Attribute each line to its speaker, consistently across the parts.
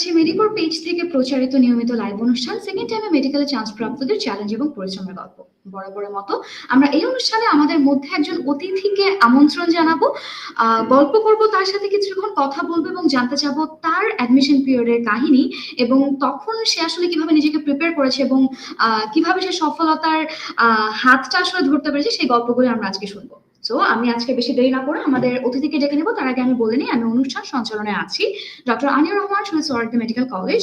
Speaker 1: জানাচ্ছি মেডিকোর পেজ থেকে প্রচারিত নিয়মিত লাইভ অনুষ্ঠান সেকেন্ড টাইমে মেডিকেলে চান্স প্রাপ্তদের চ্যালেঞ্জ এবং পরিশ্রমের গল্প। বরাবরের মতো আমরা এই অনুষ্ঠানে আমাদের মধ্যে একজন অতিথিকে আমন্ত্রণ জানাব। গল্প করব তার সাথে কিছুক্ষণ কথা বলব এবং জানতে চাবো তার অ্যাডমিশন পিরিয়ডের কাহিনী এবং তখন সে আসলে কীভাবে নিজেকে প্রিপেয়ার করেছে এবং কীভাবে সে সফলতার হাতটা আসলে ধরতে পেরেছে সেই গল্পগুলো আমরা আজকে শুনব। তো আমি আজকে বেশি দেরি না করে আমাদের অতিথিকে ডেকে নেব। তার আগে আমি বলে নিই, আমি অনুষ্ঠান সঞ্চালনে আছি। ডক্টর আনিউর রহমান সোয়ার্ড মেডিকেল কলেজ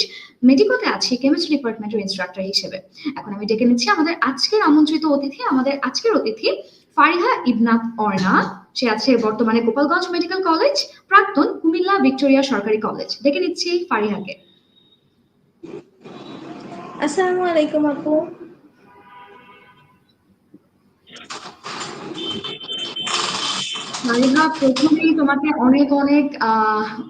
Speaker 1: মেডিকোতে আছি কেমিস্ট্রি ডিপার্টমেন্টের ইনস্ট্রাক্টর হিসেবে। এখন আমি ডেকে নিচ্ছি আমাদের আজকের আমন্ত্রিত অতিথি, আমাদের আজকের অতিথি ফারিহা ইবনাত অর্ণা। সে আছে বর্তমানে গোপালগঞ্জ মেডিকেল কলেজ প্রাক্তন কুমিল্লা ভিক্টোরিয়া সরকারি কলেজ ডেকে নিচ্ছি ফারিহাকে।
Speaker 2: আসসালামু আলাইকুম আপু।
Speaker 1: ফারিহা প্রথমেই তোমাকে অনেক অনেক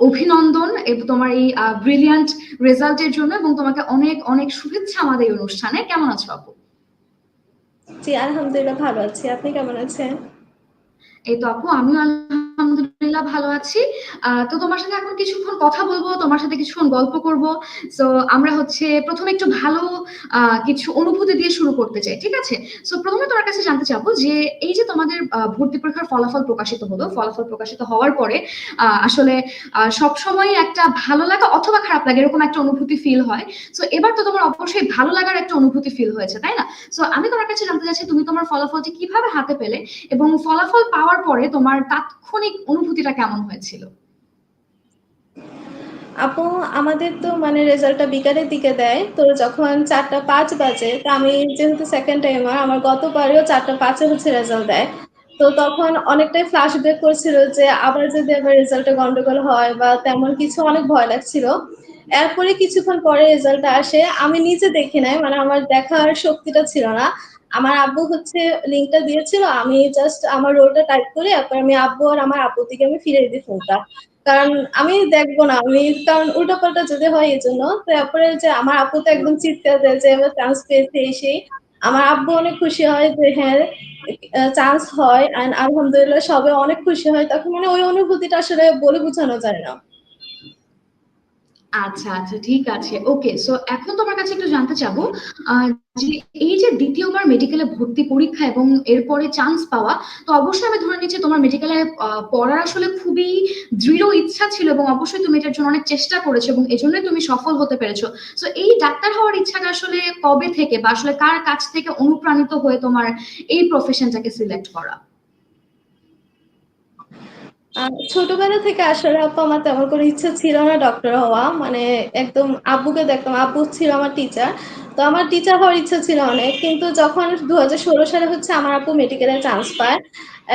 Speaker 1: অভিনন্দন এবং তোমার এই ব্রিলিয়ান্ট রেজাল্টের জন্য এবং তোমাকে অনেক অনেক শুভেচ্ছা আমাদের এই অনুষ্ঠানে। কেমন আছো আপু?
Speaker 2: জি, আলহামদুলিল্লাহ ভালো আছি। আপনি কেমন আছেন?
Speaker 1: এই তো আপু, আমিও আলহামদুলিল্লাহ ভালো আছি। তো তোমার সাথে এখন কিছুক্ষণ কথা বলব, তোমার সাথে কিছুক্ষণ গল্প করব। সো আমরা হচ্ছে প্রথমে একটু ভালো কিছু অনুভূতি দিয়ে শুরু করতে চাই, ঠিক আছে? সো প্রথমে তোমার কাছে জানতে চাবো যে এই যে তোমাদের ভর্তি পরীক্ষার ফলাফল প্রকাশিত হলো, ফলাফল প্রকাশিত হওয়ার পরে আসলে সব সময় একটা ভালো লাগা অথবা খারাপ লাগে, এরকম একটা অনুভূতি ফিল হয়। সো এবার তো তোমার অবশ্যই ভালো লাগার একটা অনুভূতি ফিল হয়েছে, তাই না? সো আমি তোমার কাছে জানতে চাচ্ছি, তুমি তোমার ফলাফলটি কীভাবে হাতে পেলে এবং ফলাফল পাওয়ার পরে তোমার তাৎক্ষণিক অনুভূতিটা কেমন হয়েছিল?
Speaker 2: আপু, আমাদের তো মানে রেজাল্টটা বিকালের দিকে দেয়। তো যখন চারটা পাঁচ বাজে, তো আমি যেহেতু সেকেন্ড টাইমার আমার গতবারেও চারটা পাঁচে হচ্ছে রেজাল্ট দেয়। তো তখন অনেকটাই ফ্ল্যাশ ব্যাক করছিল যে আবার যদি আবার রেজাল্টে গন্ডগোল হয় বা তেমন কিছু অনেক ভয় লাগছিল। এরপরে কিছুক্ষণ পরে রেজাল্টটা আসে। আমি নিজে দেখি নাই মানে আমার দেখার শক্তিটা ছিল না। আমার আব্বু হচ্ছে লিঙ্কটা দিয়েছিল, আমি জাস্ট আমার রোলটা টাইপ করে, তারপর আমি আব্বু আর আমার আব্বু থেকে আমি ফিরে দিই ফোনটা কারণ আমি দেখব না, আমি, কারণ উল্টো পাল্টা যদি হয় এই জন্য, তারপরে যে আমার আব্বু তো একদম চিৎকার দেয় যে এবার চান্স পেয়েছে এসে আমার আব্বু অনেক খুশি হয় যে হ্যাঁ চান্স হয় আলহামদুলিল্লাহ সবাই অনেক খুশি হয়, তখন মানে ওই অনুভূতিটা আসলে বলে বোঝানো যায় না।
Speaker 1: আচ্ছা আচ্ছা ঠিক আছে। ওকে সো এখন তোমার কাছে একটু জানতে চাবো যে এই যে দ্বিতীয়বার মেডিকেলে ভর্তি পরীক্ষা এবং এরপরে চান্স পাওয়া, তো অবশ্যই আমি ধরে নিচ্ছি তোমার মেডিকেলে পড়ার আসলে খুবই দৃঢ় ইচ্ছা ছিল এবং অবশ্যই তুমি এটার জন্য অনেক চেষ্টা করেছ এবং এজন্যই তুমি সফল হতে পেরেছ। সো এই ডাক্তার হওয়ার ইচ্ছাটা আসলে কবে থেকে বা আসলে কার কাছ থেকে অনুপ্রাণিত হয়ে তোমার এই প্রফেশনটাকে সিলেক্ট করা?
Speaker 2: ছোটবেলা থেকে আসলে আপু আমার তেমন কোনো ইচ্ছা ছিল না ডক্টর হওয়া। মানে একদম আব্বুকে দেখতাম, আব্বু ছিল আমার টিচার তো আমার টিচার হওয়ার ইচ্ছা ছিল অনেক, কিন্তু যখন দু সালে হচ্ছে আমার আপু মেডিকেলে চান্স পায়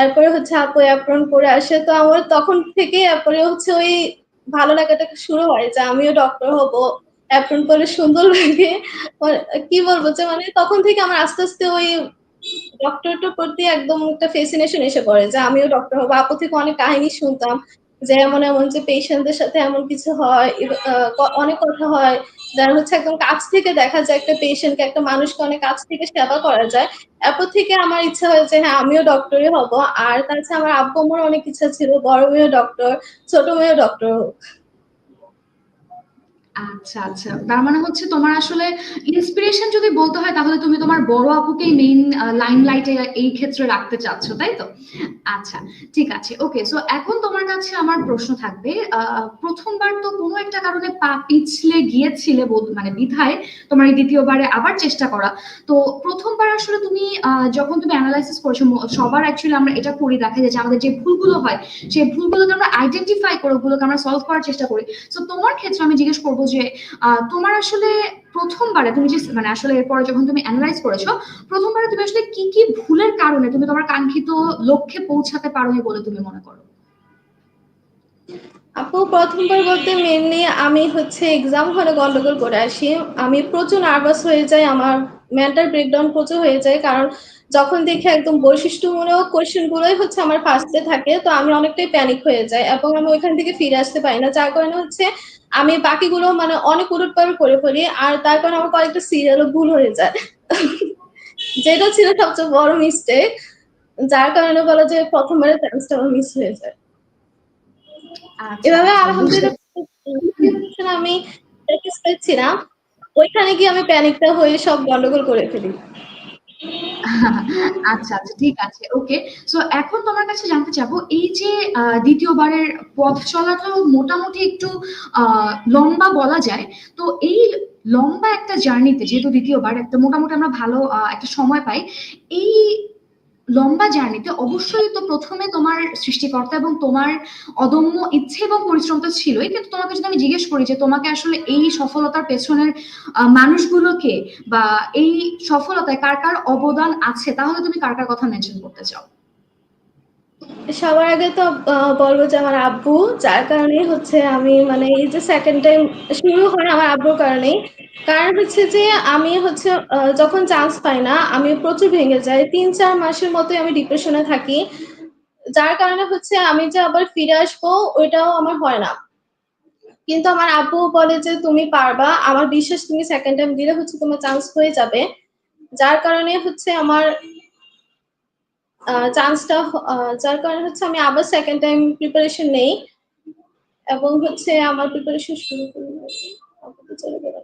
Speaker 2: এরপরে হচ্ছে আপু অ্যাপ্রন করে আসে। তো আমার তখন থেকে এরপরে হচ্ছে ওই ভালো লাগাটা শুরু হয় যে আমিও ডক্টর হব। অ্যাপ্রন করলে সুন্দর লাগে। মানে কি বলব যে মানে তখন থেকে আমার আস্তে আস্তে ওই ডক্টরটার প্রতি একদম একটা ফেসিনেশন এসে পড়ে যে আমিও ডক্টর হব। আপু থেকে অনেক কাহিনী শুনতাম যে এমন এমন যে পেশেন্টদের সাথে এমন কিছু হয় অনেক কথা হয়। যারা হচ্ছে একদম কাছ থেকে দেখা যায় একটা পেশেন্টকে একটা মানুষকে অনেক কাছ থেকে সেবা করা যায়। এরপর থেকে আমার ইচ্ছা হয় যে হ্যাঁ আমিও ডক্টরই হব। আর তাছাড়া আমার আব্বু আমার অনেক ইচ্ছা ছিল, বড় মেয়েও ডক্টর ছোট মেয়েও ডক্টর হোক।
Speaker 1: আচ্ছা আচ্ছা। তার মানে হচ্ছে তোমার আসলে ইন্সপিরেশন যদি বলতে হয়, তাহলে তুমি তোমার বড় আপুকেই মেইন লাইমলাইটে এই ক্ষেত্রে রাখতে চাচ্ছ, তাই তো? আচ্ছা ঠিক আছে। ওকে সো এখন তোমার কাছে আমার প্রশ্ন থাকবে প্রথমবার তো কোনো একটা কারণে পা পিছলে গিয়েছিলে মানে বিধায় তোমার এই দ্বিতীয়বারে আবার চেষ্টা করা। তো প্রথমবার আসলে তুমি যখন তুমি অ্যানালাইসিস করেছ সবার অ্যাকচুয়ালি আমরা এটা করি দেখা যায় যে আমাদের যে ভুলগুলো হয়, সেই ভুলগুলোকে আমরা আইডেন্টিফাই করে ওগুলোকে আমরা সলভ করার চেষ্টা করি। তো তোমার ক্ষেত্রে আমি জিজ্ঞেস করব যে তোমার আসলে প্রথমবারে তুমি যে মানে আসলে এরপরে যখন তুমি অ্যানালাইজ করেছ, প্রথমবারে তুমি আসলে কি কি ভুলের কারণে তুমি তোমার কাঙ্ক্ষিত লক্ষ্যে পৌঁছাতে পারোনি বলে তুমি মনে করো?
Speaker 2: আপু, প্রথমবার বলতে মেনলি আমি হচ্ছে এক্সাম হলে গন্ডগোল করে আসি। আমি প্রচুর নার্ভাস হয়ে যাই, আমার মেন্টাল ব্রেকডাউন প্রচুর হয়ে যায়, কারণ যখন দেখি একদম বৈশিষ্ট্যমূলক কোয়েশ্চেন গুলোই হচ্ছে আমার ফার্স্টে থাকে, তো আমি অনেকটাই প্যানিক হয়ে যাই এবং আমি ওইখান থেকে ফিরে আসতে পারি না। যার কারণে হচ্ছে আমি বাকিগুলো মানে অনেক উলট পালট করে ফেলি আর তার কারণে আমার কয়েকটা সিরিয়ালও ভুল হয়ে যায় যেটা ছিল সবচেয়ে বড় মিস্টেক যার কারণে বলা যায় প্রথমবারের চান্সটা আমার মিস হয়ে যায়
Speaker 1: আচ্ছা,
Speaker 2: এভাবে
Speaker 1: আচ্ছা,
Speaker 2: আলহামদুলিল্লাহ আমি স্যাটিসফাইড ছিলাম। ওইখানে গিয়ে আমি প্যানিকটা হয়ে সব গন্ডগোল করে ফেলি।
Speaker 1: আচ্ছা, আচ্ছা ঠিক আছে। ওকে। সো এখন তোমার কাছে জানতে চাবো এই যে দ্বিতীয়বারের ২য় পথ চলাটা মোটামুটি একটু লম্বা বলা যায়। তো এই লম্বা একটা জার্নিতে যেহেতু দ্বিতীয়বার একটা মোটামুটি আমরা ভালো একটা সময় পাই। এই লম্বা জার্নিতে অবশ্যই তো প্রথমে তোমার সৃষ্টিকর্তা এবং তোমার অদম্য ইচ্ছে এবং পরিশ্রম তো ছিলই। কিন্তু তোমাকে যদি আমি জিজ্ঞেস করি যে তোমাকে আসলে এই সফলতার পেছনের মানুষগুলোকে বা এই সফলতায় কার, কার অবদান আছে তাহলে তুমি কার, কার কথা মেনশন করতে চাও?
Speaker 2: সবার আগে তো বলব যে আমার আব্বু, যার কারণে হচ্ছে আমি মানে এই যে 2nd টাইম শুরু হয় আমার আব্বুর কারণেই। কারণ হচ্ছে যে আমি হচ্ছে যখন চান্স পাই না আমি প্রচুর ভেঙে যাই। ৩-৪ মাসের মতোই আমি ডিপ্রেশন থাকি। যার কারণে হচ্ছে আমি যে আবার ফিরে আসব ওইটাও আমার হয় না। কিন্তু আমার আব্বু বলে যে, "তুমি পারবা। আমার বিশ্বাস তুমি সেকেন্ড টাইম দিলে হচ্ছে তোমার চান্স হয়ে যাবে।" যার কারণে হচ্ছে আমার চান্সটা যার কারণে হচ্ছে আমি আবার সেকেন্ড টাইম প্রিপারেশন নেই। এবং হচ্ছে আমার প্রিপারেশন শুরু করি চলে গেল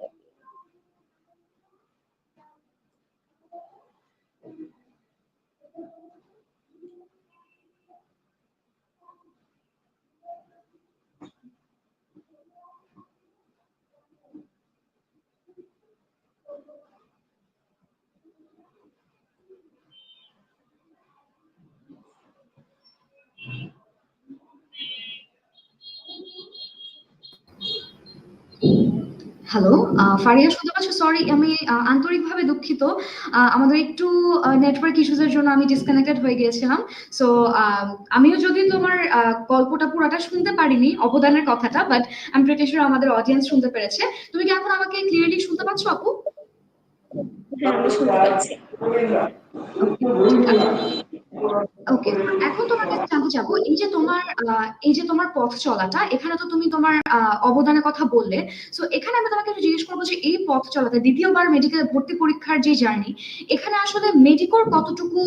Speaker 1: হ্যালো, ফারিয়া শুনতে পাচ্ছ? সরি আমি আন্তরিকভাবে দুঃখিত। আমাদের একটু নেটওয়ার্ক ইস্যুস এর জন্য আমি ডিসকানেক্টেড হয়ে গিয়েছিলাম। সো আমিও যদি তোমার গল্পটা পুরোটা শুনতে পারিনি, অবদানের কথাটা। বাট আমি প্রিটি আমাদের অডিয়েন্স শুনতে পেরেছে। তুমি কি এখন আমাকে ক্লিয়ারলি শুনতে পাচ্ছ আপু?
Speaker 2: হ্যাঁ, আমি শুনতে পাচ্ছি।
Speaker 1: ওকে। এখন তোমার কাছে জানতে চাবো, এই যে তোমার এই যে তোমার পথ চলাটা, এখানে তো তুমি তোমার অবদানের কথা বললে। সো এখানে আমি তোমাকে একটু জিজ্ঞেস করব যে এই পথ চলাতে ২য় বার মেডিকেল ভর্তি পরীক্ষার যে জার্নি এখানে আসলে মেডিকোর কতটুকু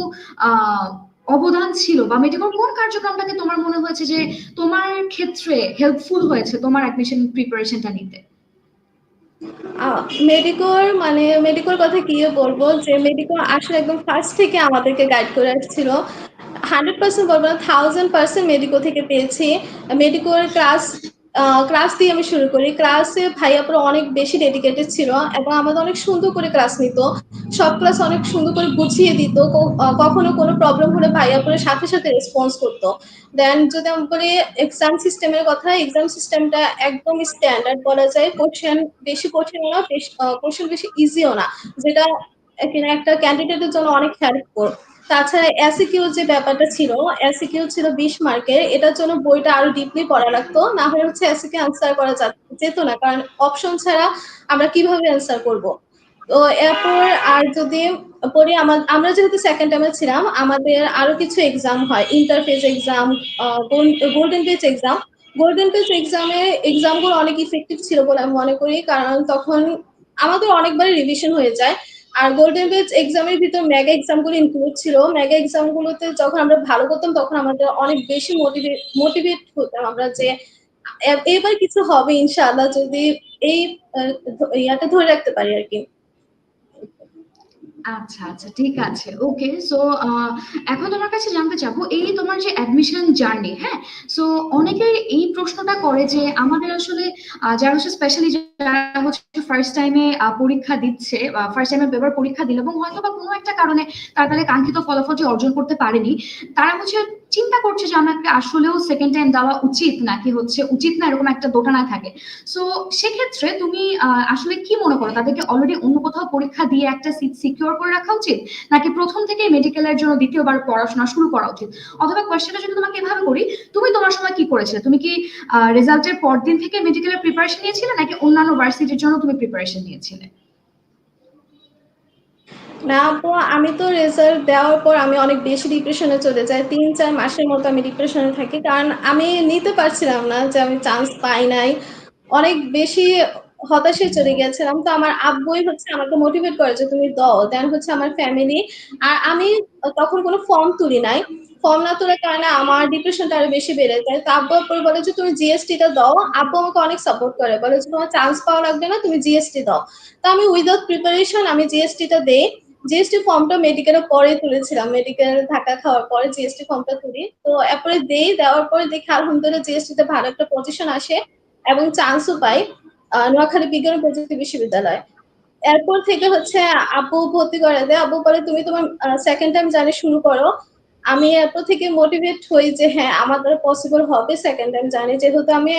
Speaker 1: অবদান ছিল বা মেডিকোর কোন কার্যক্রমটাকে তোমার মনে হয়েছে যে তোমার ক্ষেত্রে হেল্পফুল হয়েছে তোমার অ্যাডমিশন প্রিপারেশনটা নিতে?
Speaker 2: মেডিকোর মানে মেডিকোর কথা কি বলব যে মেডিকো আসলে একদম ফার্স্ট থেকে আমাদেরকে গাইড করে আসছিল। 100% বলব না 1000% মেডিকো থেকে পেয়েছি। মেডিকোর ক্লাস ক্লাস দিয়ে আমি শুরু করি। ক্লাসে ভাইয়া-আপুরা অনেক বেশি ডেডিকেটেড ছিল এবং আমাদের অনেক সুন্দর করে ক্লাস নিত। সব ক্লাস অনেক সুন্দর করে গুছিয়ে দিত। কখনো কোনো প্রবলেম হলে ভাইয়া-আপুরা সাথে, সাথে রেসপন্স করতো দেন যদি আমি বলি এক্সাম সিস্টেম এর কথা, এক্সাম সিস্টেমটা একদমই স্ট্যান্ডার্ড বলা যায়। কোয়েশ্চেন বেশি কঠিনও না, কোয়েশ্চেন বেশি ইজিও না। যেটা একটা ক্যান্ডিডেট এর জন্য অনেক হেল্পফুল। তাছাড়া এসিকিউ যে ব্যাপারটা ছিল, এসিকিউ ছিল ২০ মার্কের। এটার জন্য বইটা আরও ডিপলি পড়া লাগতো। না হলে হচ্ছে এসিকিউ আনসার করা যেত না। কারণ অপশন ছাড়া আমরা কীভাবে অ্যান্সার করব? তো এরপর আর যদি আমা আমরা যেহেতু 2nd টাইমে ছিলাম, আমাদের আরও কিছু এক্সাম হয়। Interface exam, golden page exam. Golden page এক্সামে এক্সামগুলো অনেক ইফেক্টিভ ছিল বলে আমি মনে করি। কারণ তখন আমাদের অনেকবারই রিভিশন হয়ে যায়। আর গোল্ডেন বেজ এক্সামের ভিতর মেগা এক্সামগুলো ইনক্লুড ছিল। মেগা এক্সাম গুলোতে যখন আমরা ভালো করতাম, তখন আমাদের অনেক বেশি মোটিভেট মোটিভেট হতাম আমরা যে এবার কিছু হবে ইনশাআল্লাহ যদি এই ইয়াটা ধরে রাখতে পারি আরকি।
Speaker 1: আচ্ছা, আচ্ছা ঠিক আছে। ওকে। সো এখন তোমার কাছে জানতে চাবো এই তোমার যে অ্যাডমিশন জার্নি, হ্যাঁ? সো অনেকে এই প্রশ্নটা করে যে আমাদের আসলে যারা হচ্ছে স্পেশালি যারা হচ্ছে ফার্স্ট টাইমে পরীক্ষা দিচ্ছে ফার্স্ট টাইমে পেপার পরীক্ষা দিল এবং হয়তোবা কোনো একটা কারণে তারা তাহলে কাঙ্ক্ষিত ফলাফলটি অর্জন করতে পারেনি। তারা হচ্ছে চিন্তা করছে যে আমাকে আসলেও সেকেন্ড টাইম দেওয়া উচিত নাকি হচ্ছে উচিত না এরকম একটা দোটানায় থাকে। সো সেক্ষেত্রে তুমি আসলে কি মনে করো তাদেরকে অলরেডি অন্য কোথাও পরীক্ষা দিয়ে একটা সিট সিকিউর করে রাখা উচিত? নাকি প্রথম থেকেই মেডিকেলের জন্য দ্বিতীয়বার পড়াশোনা শুরু করা উচিত? অথবা কোয়েশ্চেনটা যদি তোমাকে এভাবে করি, তুমি তোমার সময় কি করেছিলে? তুমি কি আ রেজাল্ট এর পরদিন থেকে মেডিকেলের প্রিপারেশন নিয়েছিলে নাকি অন্যান্য ভার্সিটির জন্য তুমি প্রিপারেশন নিয়েছিলে?
Speaker 2: না, আপু, আমি তো রেজাল্ট দেওয়ার পর আমি অনেক বেশি ডিপ্রেশনে চলে যাই। ৩-৪ মাসের মতো আমি ডিপ্রেশন থাকি। কারণ আমি নিতে পারছিলাম না যে আমি চান্স পাই নাই। অনেক বেশি হতাশায় চলে গেছিলাম তো আমার আব্বুই হচ্ছে আমাকে মোটিভেট করে যে, তুমি দাও। দেন হচ্ছে আমার ফ্যামিলি আর আমি তখন কোনো ফর্ম তুলি নাই। ফর্ম না তোলার কারণে আমার ডিপ্রেশনটা আরও বেশি বেড়ে যায় তো আব্বু পরে বলে যে, তুমি জিএসটিটা দাও আব্বু আমাকে অনেক সাপোর্ট করে বলে যে, তোমার চান্স পাওয়া লাগবে না, তুমি জিএসটি দাও তো আমি উইদাউট প্রিপারেশন আমি জিএসটিটা দেই জিএসটি ফর্মটা মেডিকেলের পরে তুলেছিলাম। মেডিকেল ঢাকা খাওয়ার পরে জিএসটি ফর্মটা তুলি। তো এরপরে দেই, দেওয়ার পরে দেখি আলহামদুলিল্লাহ জিএসটিতে ভালো একটা পজিশন আসে এবং চান্সও পাই নোয়াখালী বিজ্ঞান প্রযুক্তি বিশ্ববিদ্যালয়। এরপর থেকে হচ্ছে আপু ভর্তি করে দেয়। আপু বলে, তুমি তোমার সেকেন্ড টাইম জানি শুরু করো। আমি এরপর থেকে মোটিভেট হই যে হ্যাঁ আমার দ্বারা পসিবল হবে সেকেন্ড টাইম জানি। যেহেতু আমি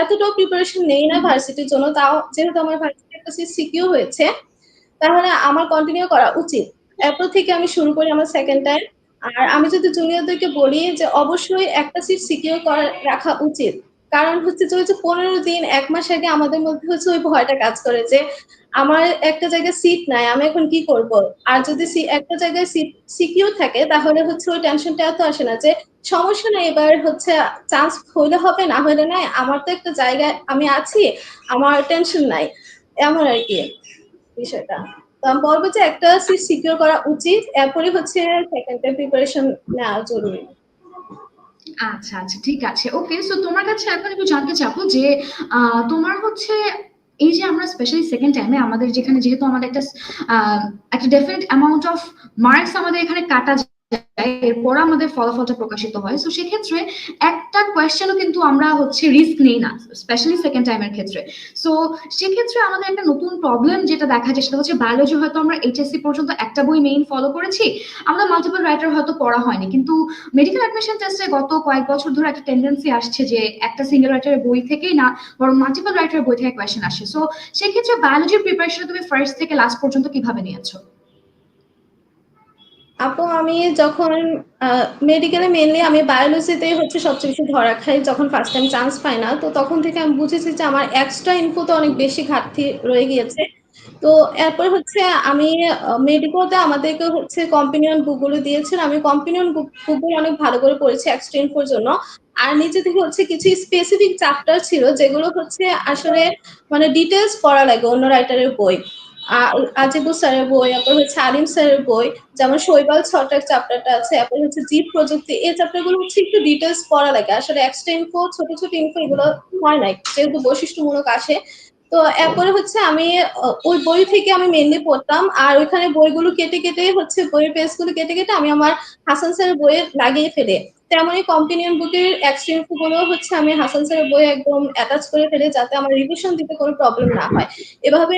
Speaker 2: এতটাও প্রিপারেশন নেই না ভার্সিটির জন্য, তাও যেহেতু আমার ভার্সিটি একটা সিকিউ হয়েছে তাহলে আমার কন্টিনিউ করা উচিত। এরপর থেকে আমি শুরু করি আমার সেকেন্ড টাইম আর আমি যদি জুনিয়রদেরকে বলি যে অবশ্যই একটা সিট সিকিউর করা, রাখা উচিত। কারণ হচ্ছে যে যে পনেরো দিন, এক মাস আগে আমাদের মধ্যে হচ্ছে ওই ভয়টা কাজ করে যে আমার একটা জায়গায় সিট নাই, আমি এখন কি করব? আর যদি একটা জায়গায় সিট সিকিউর থাকে, তাহলে হচ্ছে ওই টেনশনটা এত আসে না যে সমস্যা নেই, এবার হচ্ছে চান্স হইলে হবে, না হইলে নাই, আমার তো একটা জায়গায় আমি আছি, আমার টেনশন নাই। এমন আর কি। বিষয়টা। তো আমি বলব যে একটা সিট সিকিউর করা উচিত এরপরে হচ্ছে সেকেন্ড টাইম প্রিপারেশন নেওয়া জরুরি।
Speaker 1: আচ্ছা আচ্ছা ঠিক আছে। ওকে সো তোমার কাছে এখন একটু জানতে চাবো যে তোমার হচ্ছে এই যে আমরা স্পেশালি সেকেন্ড টাইমে আমাদের যেখানে যেহেতু আমাদের একটা একটা ডেফিনেট অ্যামাউন্ট অফ মার্কস আমাদের এখানে কাটা যায় এরপর আমাদের ফলাফলটা প্রকাশিত হয়। সো সেক্ষেত্রে একটা কোয়েশ্চেনও কিন্তু আমরা হচ্ছে রিস্ক নেই না স্পেশালি সেকেন্ড টাইমের ক্ষেত্রে। সো সেক্ষেত্রে আমাদের একটা নতুন প্রবলেম যেটা দেখা যায় সেটা হচ্ছে বায়োলজি হয়তো আমরা এইচএসসি পর্যন্ত একটা বই মেইন ফলো করেছি আমরা মাল্টিপল রাইটার হয়তো পড়া হয়নি। কিন্তু মেডিকেল অ্যাডমিশন টেস্টে গত কয়েক বছর ধরে একটা টেন্ডেন্সি আসছে যে একটা সিঙ্গেল রাইটারের বই থেকেই না, বরং মাল্টিপল রাইটারের বই থেকে কোয়েশ্চেন আসে। সো সেক্ষেত্রে বায়োলজির প্রিপারেশন তুমি ফার্স্ট থেকে লাস্ট পর্যন্ত কীভাবে নিয়েছো?
Speaker 2: আপু, আমি যখন মেডিকেলে মেনলি আমি বায়োলজিতেই হচ্ছে সবচেয়ে বেশি ধরা খাই, যখন ফার্স্ট টাইম চান্স পাই না, তো তখন থেকে আমি বুঝেছি যে আমার এক্সট্রা ইনপুতে অনেক বেশি ঘাটতি রয়ে গিয়েছে। তো এরপর হচ্ছে আমি মেডিকেলতে আমাদেরকে হচ্ছে কম্পিনিয়ন বুকগুলো দিয়েছেন। আমি কম্পিনিয়ন বুকগুলো অনেক ভালো করে পড়েছি এক্সট্রা ইনফোর জন্য। আর নিচে থেকে হচ্ছে কিছু স্পেসিফিক চ্যাপ্টার ছিল, যেগুলো হচ্ছে আসলে মানে ডিটেলস পড়া লাগে অন্য রাইটারের বই। আজিবু স্যারের বই তারপর হচ্ছে আলিম স্যারের বই, যেমন শৈবাল ছটার চ্যাপ্টারটা আছে তারপর হচ্ছে জীব প্রযুক্তি, এই চ্যাপ্টারগুলো হচ্ছে একটু ডিটেলস পড়া লাগে। আসলে এক্সট্রা ইনফো ছোট ছোট ইনফো এগুলো হয় নাই যেহেতু বৈশিষ্ট্যমূলক আসে। তো এরপরে হচ্ছে আমি ওই বই থেকে আমি মেনলি পড়তাম, আর ওইখানে বইগুলো কেটে কেটে হচ্ছে বইয়ের পেজগুলো কেটে কেটে আমি আমার হাসান স্যারের বইয়ে লাগিয়ে ফেলে। তেমনই কম্পিনিয়ন বুকের এক্সট্রা ইনফো গুলো হচ্ছে আমি হাসান স্যারের বই একদম অ্যাটাচ করে ফেলে, যাতে আমার রিভিশন দিতে কোনো প্রবলেম না হয়। এভাবে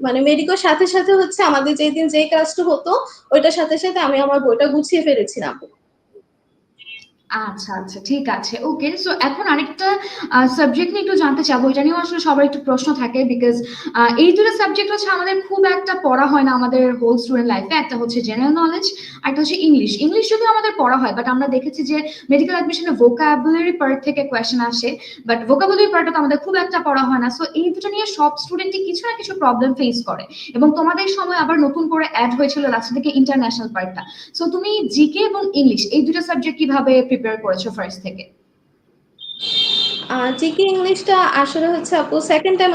Speaker 2: মানে মেডিকোর সাথে সাথে হচ্ছে আমাদের যেদিন যেই কাজটা হতো, ওইটার সাথে সাথে আমি আমার বইটা গুছিয়ে ফেলেছিলাম।
Speaker 1: আচ্ছা আচ্ছা ঠিক আছে। ওকে সো এখন আরেকটা সাবজেক্ট নিয়ে একটু জানতে চাবো। এটা নিয়েও আসলে সবার একটু প্রশ্ন থাকে বিকজ এই দুটো সাবজেক্ট হচ্ছে আমাদের খুব একটা পড়া হয় না আমাদের হোল স্টুডেন্ট লাইফে একটা হচ্ছে জেনারেল নলেজ একটা হচ্ছে ইংলিশ ইংলিশ যদি আমাদের পড়া হয় বাট আমরা দেখেছি যে মেডিকেল অ্যাডমিশনে ভোকাবুলারি পার্ট থেকে কোয়েশ্চেন আসে বাট ভোকাবুলারি পার্টটা তো আমাদের খুব একটা পড়া হয় না। সো এই দুটো নিয়ে সব স্টুডেন্টই কিছু না কিছু প্রবলেম ফেস করে। এবং তোমাদের সময় আবার নতুন করে অ্যাড হয়েছিল লাস্ট থেকে ইন্টারন্যাশনাল পার্টটা সো তুমি জিকে এবং ইংলিশ এই দুটো সাবজেক্ট কীভাবে প্রিপেয়ার করেছ ফার্স্ট থেকে?
Speaker 2: জিকে ইংলিশটা আসলে হচ্ছে আপু সেকেন্ড টাইম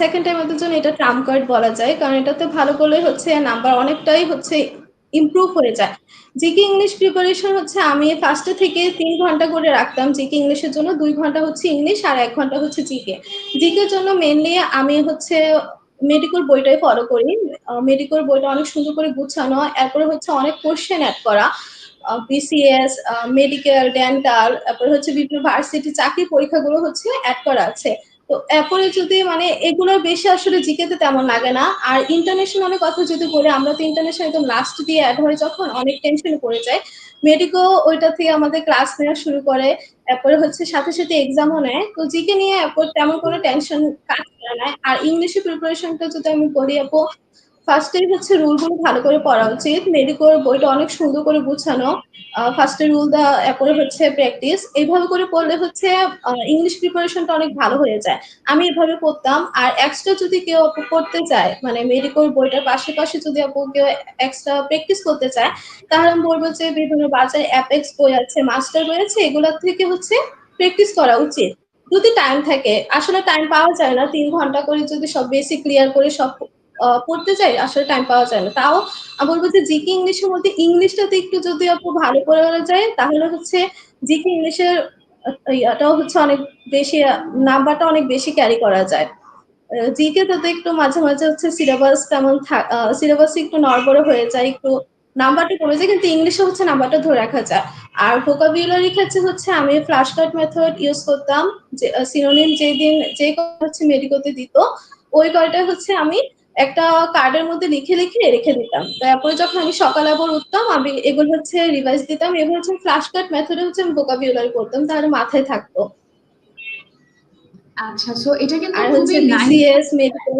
Speaker 2: সেকেন্ড টাইমের জন্য এটা ট্রাম কার্ড বলা যায়, কারণ এটাতে ভালো করলে হচ্ছে নাম্বার অনেকটাই হচ্ছে ইমপ্রুভ হয়ে যায়। জিকে ইংলিশ প্রিপারেশন হচ্ছে আমি ফার্স্টে থেকে তিন ঘণ্টা করে রাখতাম জিকে ইংলিশের জন্য, দুই ঘণ্টা হচ্ছে ইংলিশ আর এক ঘণ্টা হচ্ছে জিকে জিকের জন্য মেনলি আমি হচ্ছে মেডিকেল বইটাই ফলো করি। মেডিকেল বইটা অনেক সুন্দর করে গুছানো, এরপরে হচ্ছে অনেক কোশ্চেন অ্যাড করা। বিসিএস মেডিকেল ডেন্টাল তারপরে হচ্ছে বিভিন্ন ভার্সিটি চাকরি পরীক্ষাগুলো হচ্ছে অ্যাড করা আছে। তো এরপরে যদি মানে এগুলোর বেশি আসলে জিকেতে তেমন লাগে না। আর ইন্টারন্যাশনালের কথা যদি বলি, আমরা তো ইন্টারন্যাশনাল একদম লাস্ট দিয়ে অ্যাড হয়ে যখন অনেক টেনশন পড়ে যায় মেডিকো ওইটা থেকে আমাদের ক্লাস নেওয়া শুরু করে, এরপরে হচ্ছে সাথে সাথে এক্সামও নেয়। তো জিকে নিয়ে এরপর তেমন কোনো টেনশন কাজ করে না। আর ইংলিশে প্রিপারেশনটা যদি আমি করি আপু ফার্স্টেই হচ্ছে রুলগুলো ভালো করে পড়া উচিত। মেডিকোর বইটা অনেক সুন্দর করে গুছানো। ফার্স্টে রুল দা এরপরে হচ্ছে প্র্যাকটিস এইভাবে করে পড়লে হচ্ছে ইংলিশ প্রিপারেশনটা অনেক ভালো হয়ে যায়। আমি এভাবে পড়তাম। আর এক্সট্রা যদি কেউ করতে চায় মানে মেডিকোর বইটার পাশে পাশে যদি আপু কেউ এক্সট্রা প্র্যাকটিস করতে চায়, তাহলে আমি বলব যে বিভিন্ন বাজারে অ্যাপেক্স বই আছে মাস্টার বই আছে, এগুলোর থেকে হচ্ছে প্র্যাকটিস করা উচিত। যদি টাইম থাকে, আসলে টাইম পাওয়া যায় না। তিন ঘণ্টা করে যদি সব বেসিক ক্লিয়ার করে সব পড়তে চাই, আসলে টাইম পাওয়া যায় না। তাও আমি বলব যে জিকে ইংলিশের মধ্যে ইংলিশটাতে একটু যদি আপু ভালো করে যায়, তাহলে হচ্ছে জিকে ইংলিশের ইয়াটাও হচ্ছে অনেক বেশি নাম্বারটা অনেক বেশি ক্যারি করা যায়। জিকে তো একটু মাঝে মাঝে হচ্ছে সিলেবাস তেমন সিলেবাস একটু নড়বড়ে হয়ে যায়, একটু নাম্বারটা কমে যায়, কিন্তু ইংলিশে হচ্ছে নাম্বারটা ধরে রাখা যায়। আর ভোকাবুলারি ক্ষেত্রে হচ্ছে আমি ফ্ল্যাশ কার্ড মেথড ইউজ করতাম, যে সিনোনিম যেদিন যে হচ্ছে মেডিকোতে দিত, ওই কয়টা হচ্ছে আমি একটা কার্ডের মধ্যে লিখে লিখে রেখে দিতাম। তারপরে যখন আমি সকাল আবার উঠতাম আমি এগুলো হচ্ছে রিভাইজ দিতাম এগুলো হচ্ছে ফ্ল্যাশ কার্ড মেথডে হচ্ছে আমি ভোকাবুলারি করতাম তাহলে মাথায় থাকতো।
Speaker 1: আচ্ছা সো এটা কিন্তু
Speaker 2: আর হচ্ছে বিসিএস মেডিকেল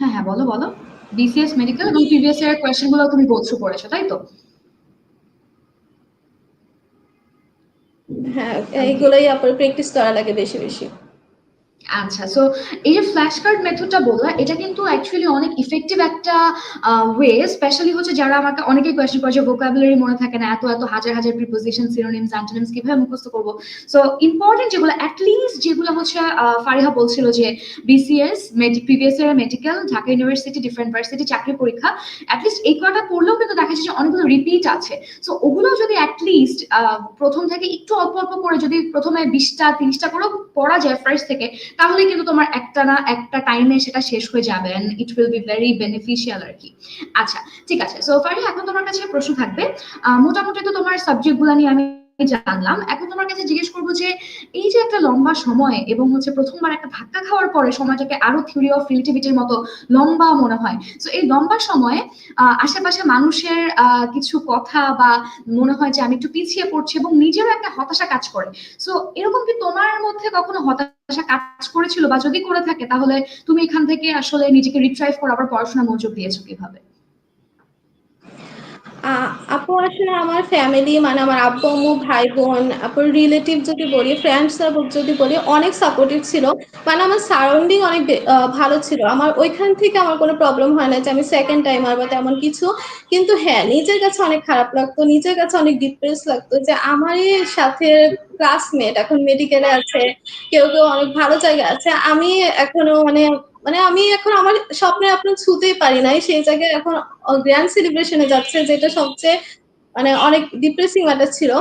Speaker 1: হ্যাঁ হ্যাঁ বলো বলো। বিসিএস মেডিকেল এবং প্রিভিয়াস ইয়ার কোয়েশ্চেনগুলো তুমি গো থ্রু করেছ তাই তো?
Speaker 2: হ্যাঁ এইগুলোই আপনার প্র্যাকটিস করা লাগে বেশি বেশি।
Speaker 1: আচ্ছা সো এই যে ফ্ল্যাশ কার্ড মেথডটা বললা, এটা কিন্তু অ্যাকচুয়ালি অনেক ইফেক্টিভ একটা ওয়ে স্পেশালি হচ্ছে যারা আমাকে অনেকেই কোয়েশ্চেন করে যে ভোকাবুলারি মনে থাকে না, এত এত, হাজার হাজার প্রিপোজিশন সিনোনিমস অ্যান্টোনিমস কীভাবে মুখস্থ করব? সো ইম্পর্টেন্ট যেগুলো অ্যাটলিস্ট যেগুলো হচ্ছে ফারিহা বলছিল যে BCS previous year medical Dhaka university different varsity চাকরি পরীক্ষা অ্যাটলিস্ট এই কটা পড়লেও কিন্তু দেখা যাচ্ছে যে অনেকগুলো রিপিট আছে। সো ওগুলো যদি অ্যাটলিস্ট প্রথম থেকে একটু অল্প অল্প করে যদি প্রথমে বিশটা, তিরিশটা করেও পড়া যায় ফার্স্ট থেকে তাহলে কিন্তু তোমার একটা না একটা টাইমে সেটা শেষ হয়ে যাবে it will be very beneficial আর কি। আচ্ছা ঠিক আছে। সো ফারি এখন তোমার কাছে প্রশ্ন থাকবে। মোটামুটি তো তোমার সাবজেক্টগুলা নিয়ে আমি জানলাম। এখন তোমার কাছে জিজ্ঞেস করব যে, এই যে একটা লম্বা সময় এবং হচ্ছে প্রথমবার একটা ধাক্কা খাওয়ার পরে সময়টাকে আরও থিওরি অফ রিলেটিভিটির মতো লম্বা মনে হয়। তো এই লম্বা সময়ে আশেপাশে মানুষের কিছু কথা বা মনে হয় যে আমি একটু পিছিয়ে পড়ছি এবং নিজেরও একটা হতাশা কাজ করে। সো এরকম কি তোমার মধ্যে কখনো হতাশা কাজ করেছিল বা যদি করে থাকে, তাহলে তুমি এখান থেকে আসলে নিজেকে রিট্রাইভ করে আবার পড়াশোনা মনোযোগ দিয়েছ কীভাবে?
Speaker 2: আপু আসলে আমার ফ্যামিলি মানে আমার আব্বু, আম্মু ভাই বোন তারপর রিলেটিভ যদি বলি ফ্রেন্ডস যদি বলি, অনেক সাপোর্টিভ ছিল। মানে আমার সারাউন্ডিং অনেক ভালো ছিল। আমার ওইখান থেকে আমার কোনো প্রবলেম হয় না যে আমি সেকেন্ড টাইমার বা তেমন কিছু। কিন্তু হ্যাঁ নিজের কাছে অনেক খারাপ লাগতো, নিজের কাছে অনেক ডিপ্রেস লাগতো যে আমারই সাথে ক্লাসমেট এখন মেডিকেলে আছে, কেউ কেউ অনেক ভালো জায়গায় আছে। আমি এখনও মানে মানে আমি এখন আমার স্বপ্নে আপনার ছুতেই পারি নাই। সেই জায়গায় এখন গ্র্যান্ড সেলিব্রেশনে যাচ্ছে, যেটা সবচেয়ে মানে অনেক ডিপ্রেসিং ম্যাটার ছিল।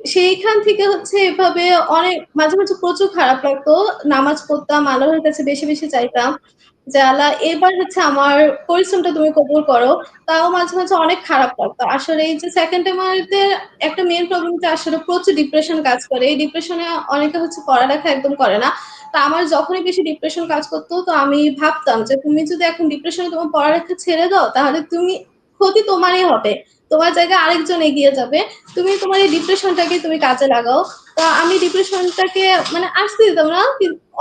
Speaker 2: সেইখান থেকে হচ্ছে এভাবে অনেক, মাঝে মাঝে প্রচুর খারাপ লাগতো। নামাজ পড়তাম, আল্লাহর কাছে বেশি বেশি চাইতাম। যে আল্লাহ, এবার হচ্ছে আমার পরিশ্রমটা তুমি কবুল করো। তাও মাঝে মাঝে অনেক খারাপ লাগতো। আসলে এই যে সেকেন্ড টাইমারদের একটা মেন প্রবলেম আসলে প্রচুর ডিপ্রেশন কাজ করে। এই ডিপ্রেশনে অনেকে হচ্ছে পড়ালেখা একদম করে না। তা আমার যখনই বেশি ডিপ্রেশন কাজ করতো, তো আমি ভাবতাম যে, তুমি যদি এখন ডিপ্রেশনে তোমার পড়ালেখা ছেড়ে দাও, তাহলে তুমি ক্ষতি তোমারই হবে। তোমার জায়গায় আরেকজন এগিয়ে যাবে। তুমি তোমার এই ডিপ্রেশনটাকে তুমি কাজে লাগাও। তো আমি ডিপ্রেশনটাকে মানে আসতে দিতাম না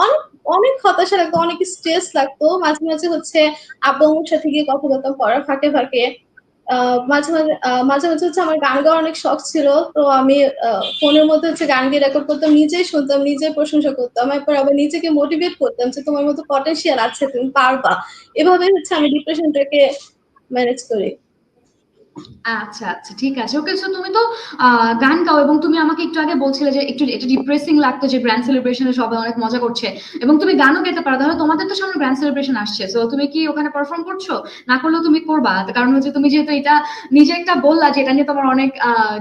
Speaker 2: অনেক অনেক হতাশা লাগতো, অনেক স্ট্রেস লাগতো। মাঝে মাঝে হচ্ছে আব্বু সাথে গিয়ে কথা বলতাম পড়ার ফাঁকে ফাঁকে। মাঝে মাঝে মাঝে মাঝে হচ্ছে আমার গান গাওয়ার অনেক শখ ছিল। তো আমি ফোনের মধ্যে হচ্ছে গান গিয়ে রেকর্ড করতাম, নিজেই শুনতাম, নিজেই প্রশংসা করতাম। এরপর আবার নিজেকে মোটিভেট করতাম যে তোমার মতো পটেনশিয়াল আছে, তুমি পারবা। এভাবে হচ্ছে আমি ডিপ্রেশনটাকে ম্যানেজ করি।
Speaker 1: আচ্ছা আচ্ছা ঠিক আছে। ওকে সো তুমি তো গান গাও এবং তুমি আমাকে একটু আগে বলছিলে যে একটু, এটা ডিপ্রেসিং লাগতো যে গ্র্যান্ড সেলিব্রেশনে সবাই অনেক মজা করছে এবং তুমি গানও গাইতে পারো। তাহলে তোমাদের তো সামনে গ্র্যান্ড সেলিব্রেশন আসছে। সো তুমি কি ওখানে পারফর্ম করছ? না করলেও তুমি করবা। কারণ হচ্ছে তুমি যেহেতু এটা নিজে একটা বললা যে এটা নিয়ে তোমার অনেক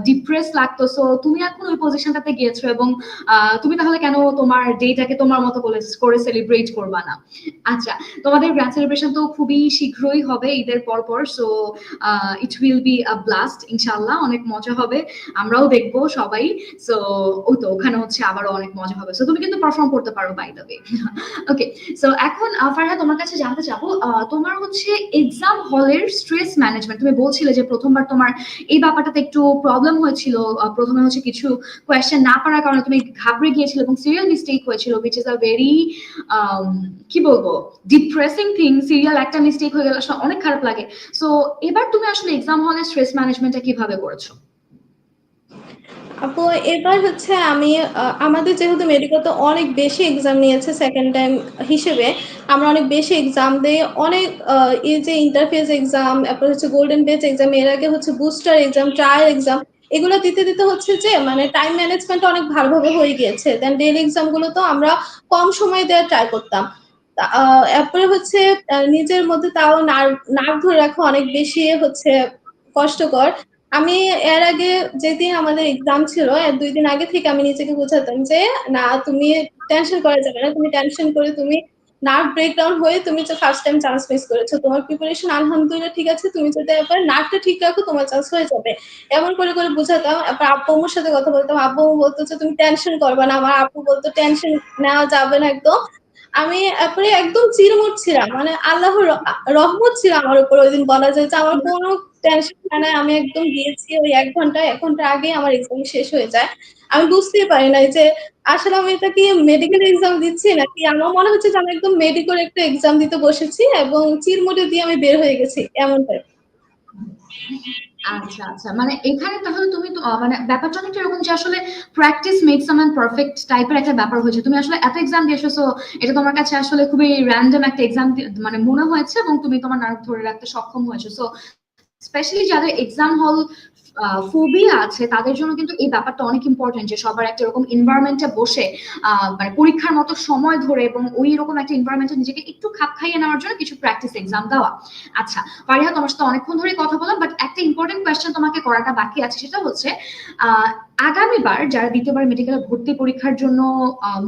Speaker 1: ডিপ্রেস লাগতো। সো তুমি এখন ওই পজিশনটাতে গিয়েছো এবং তুমি তাহলে কেন তোমার ডেটাকে তোমার মতো করে করে সেলিব্রেট করবা না? আচ্ছা তোমাদের গ্র্যান্ড সেলিব্রেশন তো খুবই শীঘ্রই হবে ঈদের পর পর so it will be a blast ইনশাল্লাহ অনেক মজা হবে, আমরাও দেখব সবাই সো ওই তো, ওখানে হচ্ছে আবারও অনেক মজা হবে সো তুমি কিন্তু পারফর্ম করতে পারো বাই দ্য ওকে সো এখন ফারহা তোমার কাছে জানতে চাবো তোমার হচ্ছে এক্সাম হলের স্ট্রেস ম্যানেজমেন্ট তুমি বলছিলে যে প্রথমবার তোমার এই ব্যাপারটাতে একটু প্রবলেম হয়েছিল প্রথমে হচ্ছে কিছু কোয়েশ্চেন না পারার কারণে তুমি ঘাবড়ে গিয়েছিলে এবং সিরিয়াল মিস্টেক হয়েছিল উইচ ইজ আ ভেরি কি বলব ডিপ্রেসিং থিং সিরিয়াল একটা মিস্টেক হয়ে গেলে অনেক খারাপ লাগে সো এবার তুমি আসলে এক্সাম হলে স্ট্রেস ম্যানেজমেন্টটা কীভাবে করেছ?
Speaker 2: আপু এবার হচ্ছে আমি আমাদের যেহেতু মেডিকেল মেডিকেলতে অনেক বেশি এক্সাম নিয়েছে সেকেন্ড টাইম হিসেবে আমরা অনেক বেশি এক্সাম দিই অনেক এই যে ইন্টারফেস এক্সাম তারপর হচ্ছে গোল্ডেন বেচ এক্সাম এর আগে হচ্ছে বুস্টার এক্সাম ট্রায়াল এক্সাম এগুলো দিতে দিতে হচ্ছে যে মানে টাইম ম্যানেজমেন্ট অনেক ভালোভাবে হয়ে গিয়েছে। দেন ডেলি এক্সামগুলো তো আমরা কম সময় দেওয়ার ট্রাই করতাম। তা- আহ, এরপরে হচ্ছে নিজের মধ্যে তাও নার্ভ ধরে রাখা অনেক বেশি হচ্ছে কষ্টকর। আমি এর আগে যেদিন আমাদের এক্সাম ছিল, এর দুই দিন আগে থেকে আমি নিজেকে বোঝাতাম যে, না, তুমি টেনশন করা যাবে না। তুমি টেনশন করে তুমি নার্ভ ব্রেকডাউন হয়ে তুমি যে ফার্স্ট টাইম চান্স মিস করেছ। তোমার প্রিপারেশন আলহামদুলিল্লাহ ঠিক আছে। তুমি যদি এবার নার্ভটা ঠিক রাখো, তোমার চান্স হয়ে যাবে। এমন করে করে বোঝাতাম। এরপর আব্বু আম্মুর সাথে কথা বলতাম। আব্বু আম্মু বলতো যে, তুমি টেনশন করবে না। আমার আপু বলতো টেনশন নেওয়া যাবে না একদম। আমি এরপরে একদম চিরমুট ছিলাম। মানে আল্লাহর রহমত ছিল আমার উপর। ওই দিন বলা যায় যে, আমার কোনো টেনশন নাই আমি একদম গিয়েছি ওই এক ঘণ্টা এক ঘণ্টা আগে আমার এক্সাম শেষ হয়ে যায়। আমি বুঝতেই পারি নাই যে আসলে আমি এটা কি মেডিকেল এক্সাম দিচ্ছি নাকি? আমার মনে হচ্ছে যে আমি একদম মেডিকেল একটা এক্সাম দিতে বসেছি এবং চিরমুটে দিয়ে আমি বের হয়ে গেছি, এমনটাই।
Speaker 1: আচ্ছা আচ্ছা। মানে এখানে তাহলে তুমি মানে ব্যাপারটা অনেকটা এরকম যে আসলে practice makes a man perfect টাইপের একটা ব্যাপার হয়েছে। তুমি আসলে এত এক্সাম দিয়ে এসেছ এটা তোমার কাছে আসলে খুবই র্যান্ডম একটা এক্সাম মানে মনে হয়েছে এবং তুমি তোমার নার্ভ ধরে রাখতে সক্ষম হয়েছো। সো স্পেশালি যাদের এক্সাম হল ফোবিয়া আছে, তাদের জন্য কিন্তু এই ব্যাপারটা অনেক ইম্পর্টেন্ট যে সবার একটা এরকম এনভায়রনমেন্টে বসে মানে পরীক্ষার মতো সময় ধরে এবং ওই রকম একটা এনভায়রনমেন্টে নিজেকে একটু খাপ খাইয়ে নেওয়ার জন্য কিছু প্র্যাকটিস এক্সাম দেওয়া। আচ্ছা পারিহা তোমার সাথে অনেকক্ষণ ধরে কথা বললাম বাট একটা ইম্পর্টেন্ট কোয়েশ্চেন তোমাকে করাটা বাকি আছে, সেটা হচ্ছে আগামীবার যারা দ্বিতীয়বার মেডিকেলে ভর্তি পরীক্ষার জন্য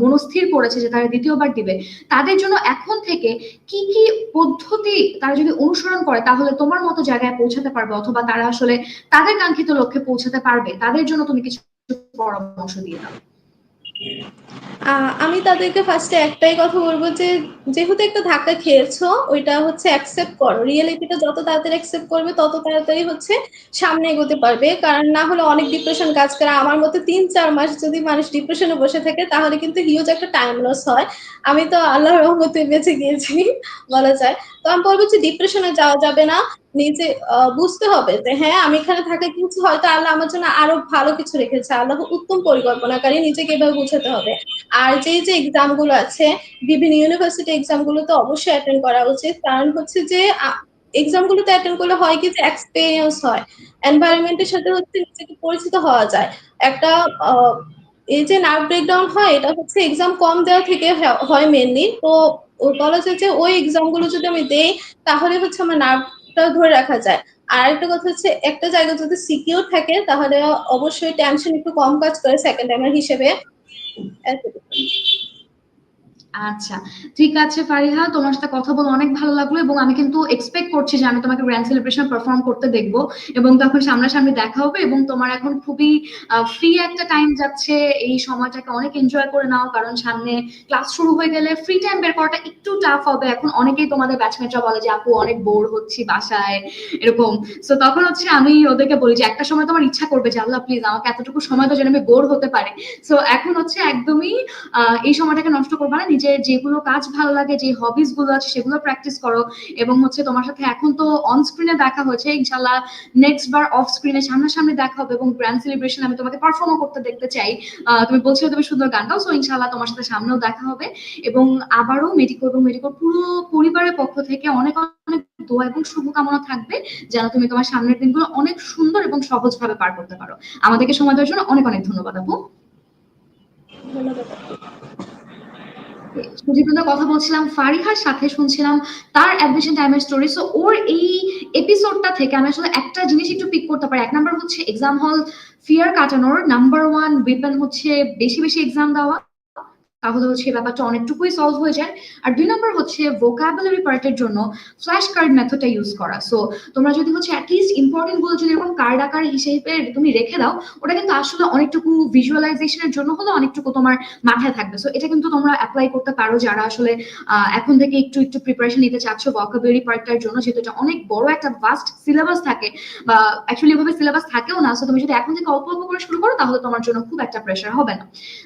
Speaker 1: মনস্থির করেছে যে তারা দ্বিতীয়বার দিবে, তাদের জন্য এখন থেকে কি কি পদ্ধতি তারা যদি অনুসরণ করে, তাহলে তোমার মতো জায়গায় পৌঁছাতে পারবে অথবা তারা আসলে তাদের কাঙ্ক্ষিত লক্ষ্যে পৌঁছাতে পারবে, তাদের জন্য তুমি কিছু পরামর্শ দিয়ে দাও।
Speaker 2: আমি তাদেরকে ফার্স্টে একটাই কথা বলব যে, যেহেতু একটা ধাক্কা খেয়েছো, ওইটা হচ্ছে অ্যাকসেপ্ট করো। রিয়েলিটিটা যত তাড়াতাড়ি অ্যাকসেপ্ট করবে, তত তাড়াতাড়ি হচ্ছে সামনে এগোতে পারবে। কারণ না হলে অনেক ডিপ্রেশন কাজ করে। আমার মতে তিন, চার মাস যদি মানুষ ডিপ্রেশনে বসে থাকে, তাহলে কিন্তু হিউজ একটা টাইম লস হয়। আমি তো আল্লাহর রহমতে বেঁচে গিয়েছি, বলা যায়। তো আমি বলব যে ডিপ্রেশনে যাওয়া যাবে না। নিজে বুঝতে হবে যে হ্যাঁ আমি এখানে থাকা কিছু হয়তো আল্লাহ আমার জন্য আরও ভালো কিছু রেখেছে। আল্লাহ উত্তম পরিকল্পনাকারী, নিজেকে এভাবে বুঝাতে হবে। আর যেই যে এক্সামগুলো আছে, বিভিন্ন ইউনিভার্সিটি এক্সামগুলো তো অবশ্যই অ্যাটেন্ড করা উচিত। কারণ হচ্ছে যে এক্সাম গুলোতে অ্যাটেন্ড করলে হয় কি যে এক্সপিরিয়েন্স হয়। এনভায়রনমেন্টের সাথে হচ্ছে নিজেকে পরিচিত হওয়া যায়। একটা এই যে নার্ভ ব্রেকডাউন হয়, এটা হচ্ছে এক্সাম কম দেওয়া থেকে হয় মেনলি তো বলা যায় যে ওই এক্সামগুলো যদি আমি দেই, তাহলে হচ্ছে আমার নার্ভটা ধরে রাখা যায় আর একটা কথা হচ্ছে, একটা জায়গা যদি সিকিউর থাকে, তাহলে অবশ্যই টেনশন একটু কম কাজ করে সেকেন্ড টাইমার হিসেবে।
Speaker 1: আচ্ছা ঠিক আছে ফারিহা, তোমার সাথে কথা বলে অনেক ভালো লাগল এবং আমি কিন্তু এক্সপেক্ট করছি যে আমি তোমাকে গ্র্যান্ড সেলিব্রেশন পারফর্ম করতে দেখব এবং তখন সামনাসামনি দেখা হবে এবং তোমার এখন খুবই ফ্রি একটা টাইম যাচ্ছে। এই সময়টাকে অনেক এনজয় করে নাও কারণ সামনে ক্লাস শুরু হয়ে গেলে ফ্রি টাইম বের করাটা একটু টাফ হবে। এখন অনেকেই তোমাদের ব্যাচমেটরা বলে যে, আপু, অনেক বোর হচ্ছি বাসায়, এরকম। সো তখন হচ্ছে আমি ওদেরকে বলি যে, একটা সময় তোমার ইচ্ছা করবে যে, আল্লাহ প্লিজ আমাকে এতটুকু সময় তো যেন আমি বোর হতে পারে। সো এখন হচ্ছে একদমই এই সময়টাকে নষ্ট করবে না। নিজের যেগুলো কাজ ভালো লাগে, যে হবিসগুলো আছে সেগুলো প্র্যাকটিস করো। এবং হচ্ছে তোমার সাথে এখন তো অন স্ক্রিনে দেখা হয়েছে ইনশাল্লাহ নেক্সট বার অফ স্ক্রিনে সামনাসামনি দেখা হবে এবং গ্র্যান্ড সেলিব্রেশন আমি তোমাকে পারফর্মও করতে দেখতে চাই। তুমি বলছিলে তুমি সুন্দর গান গাও সো ইনশাল্লাহ তোমার সাথে সামনেও দেখা হবে। এবং আবারও মেডিকো এবং মেডিকো পুরো পরিবারের পক্ষ থেকে অনেক অনেক দোয়া এবং শুভকামনা থাকবে, যেন তুমি তোমার সামনের দিনগুলো অনেক সুন্দর এবং সহজভাবে পার করতে পারো। আমাদেরকে সময় দেওয়ার জন্য অনেক অনেক ধন্যবাদ আপু।
Speaker 2: ধন্যবাদ
Speaker 1: সুজিতনের কথা বলছিলাম, ফারিহার সাথে শুনছিলাম তার অ্যাডমিশন টাইমের স্টোরি সো ওর এই এপিসোডটা থেকে আমি আসলে একটা জিনিস একটু পিক করতে পারি। এক নাম্বার হচ্ছে এক্সাম হল ফিয়ার কাটানোর নাম্বার ওয়ান ওয়েপন হচ্ছে বেশি বেশি এক্সাম দেওয়া। তাহলে হচ্ছে ব্যাপারটা অনেকটুকুই সলভ হয়ে যায়। আর দুই নম্বর হচ্ছে ভোকাবুলারি পার্টের জন্য ফ্ল্যাশ কার্ড মেথডটা ইউজ করা। সো তোমরা যদি হচ্ছে অ্যাটলিস্ট ইম্পর্টেন্টগুলো যদি এরকম কার্ড আকার হিসেবে তুমি রেখে দাও, ওটা কিন্তু আসলে অনেকটুকু ভিজুয়ালাইজেশনের জন্য হলো অনেকটুকু তোমার মাথায় থাকবে। সো এটা কিন্তু তোমরা অ্যাপ্লাই করতে পারো যারা আসলে এখন থেকে একটু একটু প্রিপারেশন নিতে চাচ্ছ ভোকাবুলারি পার্টটার জন্য। যেহেতু এটা অনেক বড় একটা ভাস্ট সিলেবাস থাকে বা অ্যাকচুয়ালি এভাবে সিলেবাস থাকেও না। সো তুমি যদি এখন থেকে অল্প অল্প করে শুরু করো, তাহলে তোমার জন্য খুব একটা প্রেশার হবে না।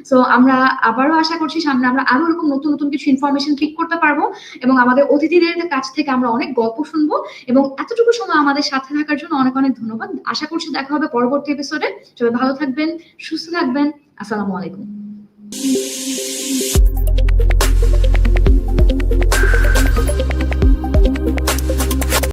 Speaker 1: সো আমরা আবারও আশা করছি, সামনে আমরা আরও এরকম নতুন নতুন কিছু ইনফরমেশন ক্লিক করতে পারব এবং আমাদের অতিথিদের কাছ থেকে আমরা অনেক গল্প শুনব এবং এতটুকু সময় আমাদের সাথে থাকার জন্য অনেক অনেক ধন্যবাদ। আশা করছি দেখা হবে পরবর্তী এপিসোডে সবাই ভালো থাকবেন, সুস্থ থাকবেন। আসসালামু আলাইকুম।